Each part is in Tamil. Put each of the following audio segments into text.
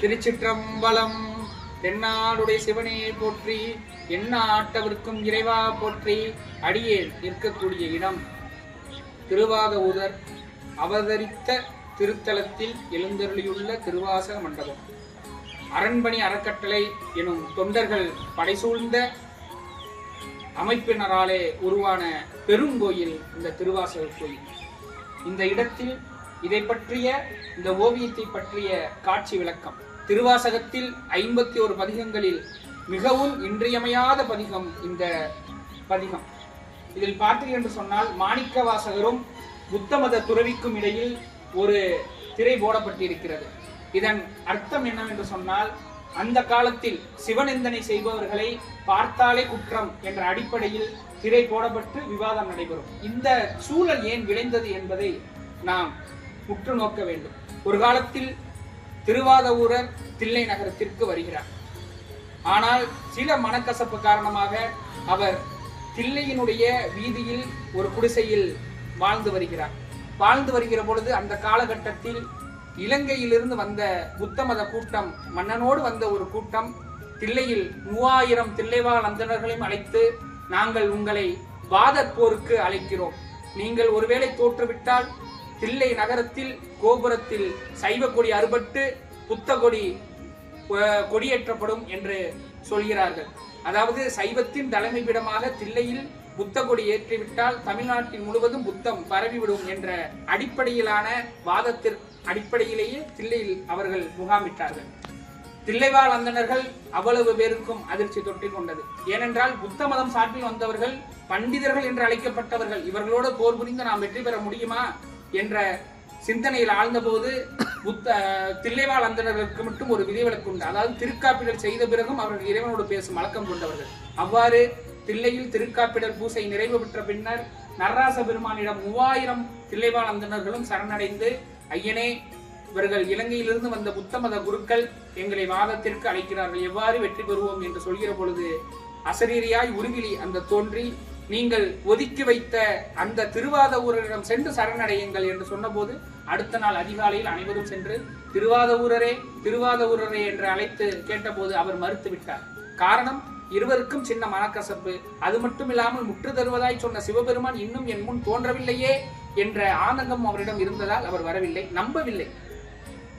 திருச்சிற்றம்பலம் தென்னாடுடைய சிவனையை போற்றி என்ன ஆட்டவிற்கும் இறைவா போற்றி அடியேன் நிற்கக்கூடிய இடம். திருவாத ஊதர் அவதரித்த திருத்தலத்தில் எழுந்தருளியுள்ள திருவாசக மண்டபம். அரண்மனை அறக்கட்டளை எனும் தொண்டர்கள் படைசூழ்ந்த அமைப்பினராலே உருவான பெருங்கோயில் இந்த திருவாசக கோயில். இந்த இடத்தில் இதை பற்றிய இந்த ஓவியத்தை பற்றிய காட்சி விளக்கம். திருவாசகத்தில் ஐம்பத்தி ஒரு பதிகங்களில் மிகவும் இன்றியமையாத பதிகம் இந்த பதிகம். இதில் பார்த்தீர்கள் என்று சொன்னால் மாணிக்க வாசகரும் புத்த மத துறவிக்கும் இடையில் ஒரு திரை போடப்பட்டிருக்கிறது. இதன் அர்த்தம் என்னவென்று சொன்னால் அந்த காலத்தில் சிவநிந்தனை செய்பவர்களை பார்த்தாலே குற்றம் என்ற அடிப்படையில் திரை போடப்பட்டு விவாதம் நடைபெறும். இந்த சூழல் ஏன் விளைந்தது என்பதை நாம் உற்று நோக்க வேண்டும். ஒரு காலத்தில் திருவாதவூரர் தில்லை நகரத்திற்கு வருகிறார். ஆனால் சில மனக்கசப்பு காரணமாக அவர் தில்லையினுடைய வீதியில் ஒரு குடிசையில் வாழ்ந்து வருகிறார். வாழ்ந்து வருகிற பொழுது அந்த காலகட்டத்தில் இலங்கையிலிருந்து வந்த புத்த மத கூட்டம் மன்னனோடு வந்த ஒரு கூட்டம் தில்லையில் மூவாயிரம் தில்லைவாழ் அந்தணர்களையும் அழைத்து நாங்கள் உங்களை வாதப் போருக்கு அழைக்கிறோம். நீங்கள் ஒருவேளை தோற்றுவிட்டால் தில்லை நகரத்தில் கோபுரத்தில் சைவ கொடி அறுபட்டு புத்த கொடி கொடியேற்றப்படும் என்று சொல்கிறார்கள். அதாவது சைவத்தின் தலைமைப்பிடமாக தில்லையில் புத்த கொடி ஏற்றிவிட்டால் தமிழ்நாட்டில் முழுவதும் புத்தம் பரவிவிடும் என்ற அடிப்படையிலான வாதத்திற்கு அடிப்படையிலேயே தில்லையில் அவர்கள் முகாமிட்டார்கள். தில்லைவாழ் அந்தணர்கள் அவ்வளவு பேருக்கும் அதிர்ச்சி தொற்றிக் கொண்டது. ஏனென்றால் புத்த மதம் சார்பில் வந்தவர்கள் பண்டிதர்கள் என்று அழைக்கப்பட்டவர்கள். இவர்களோடு போர் புரிந்து நாம் வெற்றி பெற முடியுமா? என்ற சிந்தனையில் ஆழ்ந்தபோது புத்த தில்லைவாழ் அந்தணர்களுக்கு மட்டும் ஒரு விதிவிலக்கு உண்டு. அதாவது திருக்காப்பிடல் செய்த பிறகும் அவர்கள் இறைவனோடு பேசும் வழக்கம் கொண்டவர்கள். அவ்வாறு தில்லையில் திருக்காப்பிடல் பூசை நிறைவு பெற்ற பின்னர் நரராச பெருமானிடம் மூவாயிரம் தில்லைவாழ் அந்தணர்களும் சரணடைந்து ஐயனே இவர்கள் இலங்கையிலிருந்து வந்த புத்த மத குருக்கள் எங்களை வாதத்திற்கு அழைக்கிறார்கள். எவ்வாறு வெற்றி பெறுவோம்? என்று சொல்கிற பொழுது அசரீரியாய் உருவிலி அந்த தோன்றி நீங்கள் ஒதுக்கி வைத்த அந்த திருவாத ஊரரிடம் சென்று சரணடையுங்கள் என்று சொன்னபோது அடுத்த நாள் அதிகாலையில் அனைவரும் சென்று திருவாத ஊரரே திருவாத ஊரரே என்று அழைத்து கேட்டபோது அவர் மறுத்து விட்டார். காரணம் இருவருக்கும் சின்ன மனக்கசப்பு. அது மட்டும் இல்லாமல் முற்று தருவதாய் சொன்ன சிவபெருமான் இன்னும் என் முன் தோன்றவில்லையே என்ற ஆனந்தம் அவரிடம் இருந்ததால் அவர் வரவில்லை நம்பவில்லை.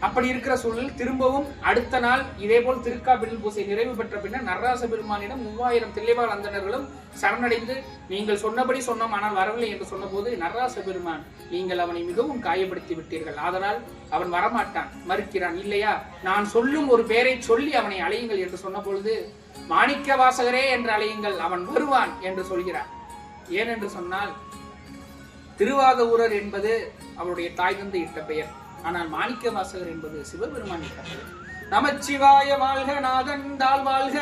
அப்படி இருக்கிற சூழலில் திரும்பவும் அடுத்த நாள் இதேபோல் திருக்காபிடல் பூசை நிறைவு பெற்ற பின்னர் நரராச பெருமானிடம் மூவாயிரம் தில்லைவாழ் அந்தணர்களும் சரணடைந்து நீங்கள் சொன்னபடி சொன்னோம் ஆனால் வரவில்லை என்று சொன்னபோது நரராச பெருமான் நீங்கள் அவனை மிகவும் காயப்படுத்தி விட்டீர்கள். அதனால் அவன் வரமாட்டான் மறுக்கிறான். இல்லையா? நான் சொல்லும் ஒரு பெயரை சொல்லி அவனை அழையுங்கள் என்று சொன்ன பொழுது மாணிக்க வாசகரே என்று அழையுங்கள் அவன் வருவான் என்று சொல்கிறார். ஏனென்று சொன்னால் திருவாதவூரர் என்பது அவருடைய தாய் தந்தை இட்ட பெயர். ஆனால் மாணிக்க வாசகர் என்பது சிவபெருமானை இட்ட நமச்சிவாய வாழ்க நாதன் தாழ் வாழ்க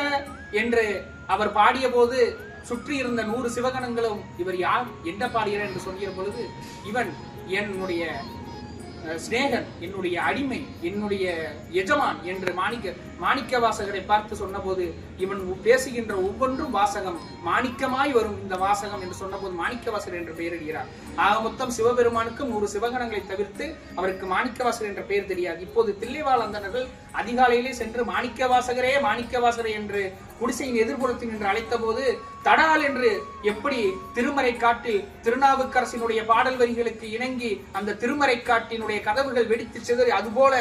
என்று அவர் பாடிய போது சுற்றி இருந்த நூறு சிவகணங்களும் இவர் யார் என்ன பாடுகிறார் என்று சொல்கிற பொழுது இவன் என்னுடைய சிநேகன் என்னுடைய அடிமை என்னுடைய எஜமான் என்று மாணிக்க மாணிக்க வாசகரை பார்த்து சொன்னபோது இவன் பேசுகின்ற ஒவ்வொன்றும் வாசகம். மாணிக்கமாய் வரும் இந்த வாசகம் என்று சொன்னபோது மாணிக்கவாசர் என்று பெயரிடுகிறார். ஆக மொத்தம் சிவபெருமானுக்கு நூறு சிவகணங்களை தவிர்த்து அவருக்கு மாணிக்கவாசர் என்ற பெயர் தெரியாது. இப்போது தில்லைவாழ் அந்தணர்கள் அதிகாலையிலே சென்று மாணிக்கவாசகரே வாசகரே என்று குடிசையின் எதிர்புறத்தில் என்று அழைத்த போது தடால் என்று எப்படி திருமறை காட்டில் திருநாவுக்கரசினுடைய பாடல் வரிகளுக்கு இணங்கி அந்த திருமறை காட்டினுடைய கதவுகள் வெடித்து சிதறி அதுபோல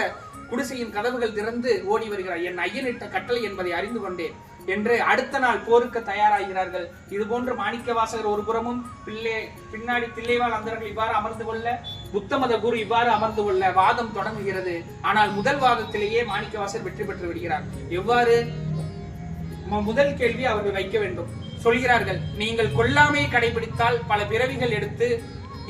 குடிசையின் கதவுகள் திறந்து ஓடி வருகிறார். என் ஐயனிட்ட கட்டளை என்பதை அறிந்து கொண்டேன். என்று அடுத்த நாள் போருக்கு தயாராகிறார்கள். இது போன்று மாணிக்க வாசகர் ஒரு புறமும் பிள்ளை பின்னாடி தில்லைவாழ் அந்தர்கள் இவ்வாறு அமர்ந்து கொள்ள புத்த மத குரு இவ்வாறு அமர்ந்து கொள்ள வாதம் தொடங்குகிறது. ஆனால் முதல் வாதத்திலேயே மாணிக்க வாசகர் வெற்றி பெற்று விடுகிறார். எவ்வாறு? முதல் கேள்வி அவர்கள் வைக்க வேண்டும். சொல்கிறார்கள் நீங்கள் கொல்லாமையை கடைபிடித்தால் பல பிறவிகள் எடுத்து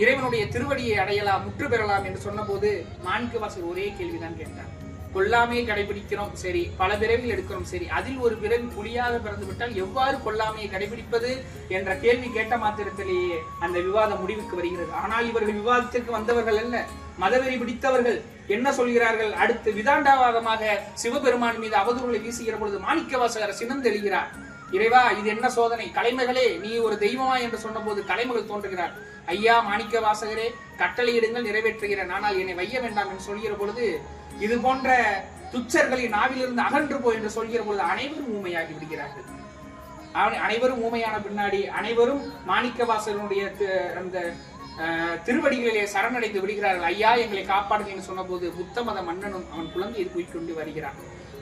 இறைவனுடைய திருவடியை அடையலாம் முற்று பெறலாம் என்று சொன்னபோது மாணிக்கவாசர் ஒரே கேள்விதான் கேட்டார். கொல்லாமையை கடைபிடிக்கிறோம் சரி பல பிறவிகள் எடுக்கிறோம் சரி அதில் ஒரு பிறவி புலியாக பிறந்து விட்டால் எவ்வாறு கொல்லாமையை கடைபிடிப்பது என்ற கேள்வி கேட்ட மாத்திரத்திலேயே அந்த விவாதம் முடிவுக்கு வருகிறது. ஆனால் இவர்கள் விவாதத்திற்கு வந்தவர்கள் அல்ல மதவெறி பிடித்தவர்கள். என்ன சொல்கிறார்கள்? அடுத்து விதாண்டாவாதமாக சிவபெருமான் மீது அவதூறுகளை வீசுகிற பொழுது மாணிக்க வாசகர் சினந்தெழுகிறார். இறைவா இது என்ன சோதனை? கலைமகளே நீ ஒரு தெய்வமா என்று சொன்னபோது கலைமகள் தோன்றுகிறார். ஐயா மாணிக்க வாசகரே கட்டளையிடுங்கள் நிறைவேற்றுகிறேன். ஆனால் என்னை வைய வேண்டாம் என்று சொல்கிற பொழுது இது போன்ற துச்சர்களின் நாவிலிருந்து அகன்று போ என்று சொல்கிற பொழுது அனைவரும் ஊமையாகி விடுகிறார்கள். அவன் அனைவரும் ஊமையான பின்னாடி அனைவரும் மாணிக்க வாசகனுடைய அந்த அஹ், திருவடிகளிலே சரணடைந்து விடுகிறார்கள். ஐயா எங்களை காப்பாடுங்க என்று சொன்னபோது புத்த மத மன்னனும் அவன் குழந்தையை கொண்டு வருகிறான்.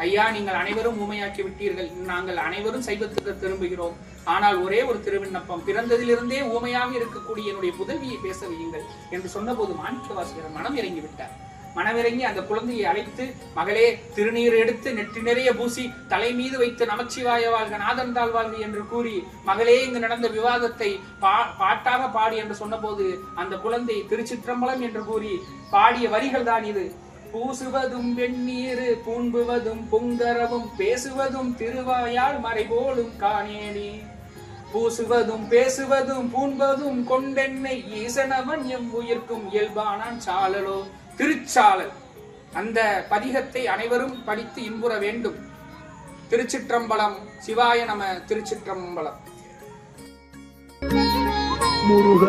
ஐயா நீங்கள் அனைவரும் ஊமையாக்கி விட்டீர்கள். நாங்கள் அனைவரும் சைவத்துக்கு திரும்புகிறோம். ஆனால் ஒரே ஒரு திருவிண்ணப்பம் பிறந்ததிலிருந்தே ஊமையாக இருக்கக்கூடிய என்னுடைய புதவியை பேச வையுங்கள் என்று சொன்னபோது மாணிக்கவாசகர் மனம் இறங்கி விட்டார். மனமிறங்கி அந்த குழந்தையை அழைத்து மகளே திருநீர் எடுத்து நெற்றி நிறைய பூசி தலை மீது வைத்து நமச்சிவாய வாழ்க நாதன் தாழ் வாழ்க என்று கூறி மகளே இங்கு நடந்த விவாதத்தை பா பாட்டாக பாடி என்று சொன்னபோது அந்த குழந்தை திருச்சிற்றம்பலம் என்று கூறி பாடிய வரிகள் தான் இது. பூசுவதும் வெண்ணீரு பூண்புவதும் புங்கரவும் பேசுவதும் திருவாயால் மறைபோலும் காணேனி. பூசுவதும் பேசுவதும் பூண்பதும் கொண்டென்னை ஈசனவன் எம் உயிர்க்கும் இயல்பானான் சாலலோ. திருச்சாளல் அந்த பதிகத்தை அனைவரும் படித்து இன்புற வேண்டும். திருச்சிற்றம்பலம் சிவாய நம திருச்சிற்றம்பலம். முருக